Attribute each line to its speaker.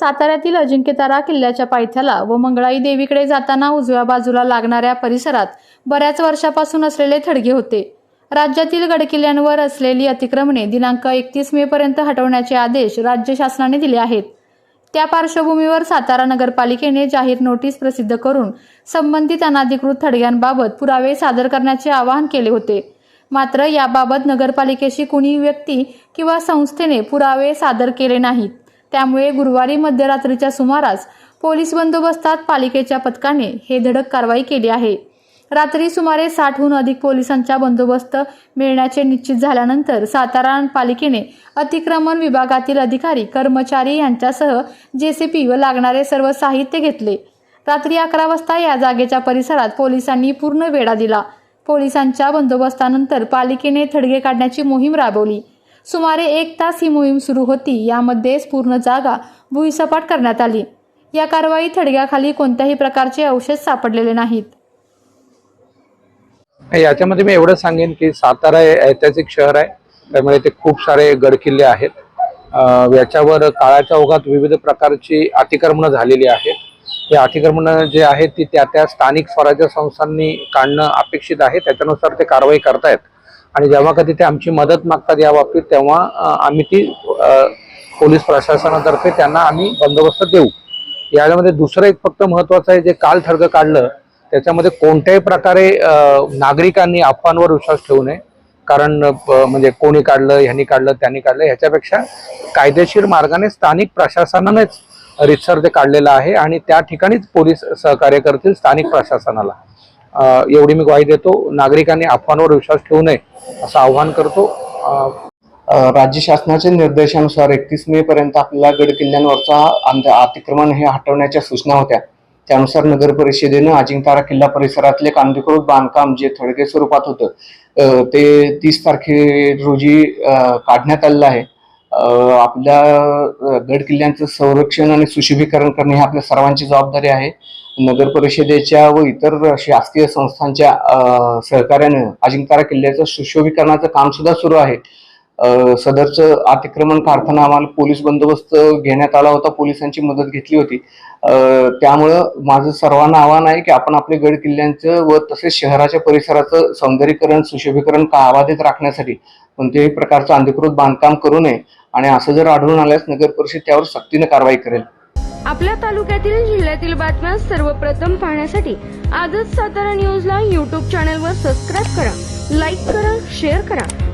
Speaker 1: साताऱ्यातील अजिंक्यतारा किल्ल्याच्या पायथ्याला व मंगळाई देवीकडे जाताना उजव्या बाजूला लागणाऱ्या परिसरात बऱ्याच वर्षापासून असलेले थडगे होते. राज्यातील गडकिल्ल्यांवर असलेली अतिक्रमणे दिनांक एकतीस मे पर्यंत हटवण्याचे आदेश राज्य शासनाने दिले आहेत. त्या पार्श्वभूमीवर सातारा नगरपालिकेने जाहीर नोटीस प्रसिद्ध करून संबंधित अनाधिकृत थडग्यांबाबत पुरावे सादर करण्याचे आवाहन केले होते. मात्र याबाबत नगरपालिकेशी कुणी व्यक्ती किंवा संस्थेने पुरावे सादर केले नाहीत. त्यामुळे गुरुवारी मध्यरात्रीच्या सुमारास पोलीस बंदोबस्तात पालिकेच्या पथकाने हे धडक कारवाई केली आहे. रात्री सुमारे साठहून अधिक पोलिसांचा बंदोबस्त मिळण्याचे निश्चित झाल्यानंतर सातारा पालिकेने अतिक्रमण विभागातील अधिकारी कर्मचारी यांच्यासह जेसीपी व लागणारे सर्व साहित्य घेतले. रात्री अकरा वाजता या जागेच्या परिसरात पोलिसांनी पूर्ण वेढा दिला. पोलिसांच्या बंदोबस्तानंतर पालिकेने थडगे काढण्याची मोहीम राबवली. सुमारे एक तास ही मोहीम सुरू होती. यामध्ये पूर्ण जागा भुईसपाट करण्यात आली. या कारवाईत थडग्याखाली कोणत्याही प्रकारचे अवशेष सापडलेले नाहीत.
Speaker 2: याच्यामध्ये मी एवढं सांगेन की सातारा हे ऐतिहासिक शहर आहे. त्यामुळे ते खूप सारे गडकिल्ले आहेत. याच्यावर काळाच्या ओघात विविध प्रकारची अतिक्रमणं झालेली आहेत. हे अतिक्रमणं जे आहेत ती त्या त्या स्थानिक स्वराज्य संस्थांनी काढणं अपेक्षित आहे. त्याच्यानुसार ते कारवाई करतायत. आणि जेव्हा कधी ते आमची मदत मागतात या बाबतीत तेव्हा आम्ही ती पोलीस प्रशासनातर्फे त्यांना आम्ही बंदोबस्त देऊ. यामध्ये दुसरं एक फक्त महत्वाचं आहे जे काल ठरगं काढलं त्याच्यामध्ये कोणत्याही प्रकारे नागरिकांनी अफवांवर विश्वास ठेवू नये. कारण म्हणजे कोणी काढलं ह्यांनी काढलं त्यांनी काढलं ह्याच्यापेक्षा कायदेशीर मार्गाने स्थानिक प्रशासनानेच रितसर ते काढलेलं आहे. आणि त्या ठिकाणीच पोलीस सहकार्य करतील स्थानिक प्रशासनाला. एवढी मी ग्वाही देतो. नागरिकांनी अफवांवर विश्वास ठेवू नये असं आव्हान करतो.
Speaker 3: राज्य शासनाच्या निर्देशानुसार एकतीस मे पर्यंत आपल्याला गड किल्ल्यांवरचा अतिक्रमण हे हटवण्याच्या सूचना होत्या. त्यानुसार नगर परिषदेनं अजिंक्यतारा किल्ला परिसरातले कांदीकृत बांधकाम जे थडके स्वरूपात होतं ते तीस तारखे रोजी काढण्यात आलेलं आहे. आपल्या गड किल्ल्यांचं संरक्षण आणि सुशोभीकरण करणे ही आपल्या सर्वांची जबाबदारी आहे. नगर परिषदेच्या व इतर शासकीय संस्थांच्या सहकार्यानं अजिंक्यतारा किल्ल्याचं सुशोभीकरणाचं काम सुद्धा सुरू आहे. सदरचं अतिक्रमण काढताना आम्हाला पोलीस बंदोबस्त घेण्यात आला होता. पोलिसांची मदत घेतली होती. त्यामुळं माझं सर्वांना आव्हान आहे की आपण आपले गड किल्ल्यांचं व तसेच शहराच्या परिसराचं सौंदर्यीकरण सुशोभीकरण काबाधित राखण्यासाठी कोणत्याही प्रकारचं अंधिकृत बांधकाम करू नये आणि असं जर आढळून आल्यास नगर परिषद त्यावर सक्तीने कारवाई करेल.
Speaker 4: आपल्या तालुक्यातील जिल्ह्यातील बातम्या सर्वप्रथम पाहण्यासाठी आजच सातारा न्यूजला यूट्यूब चॅनलवर सबस्क्राईब करा लाईक करा शेअर करा.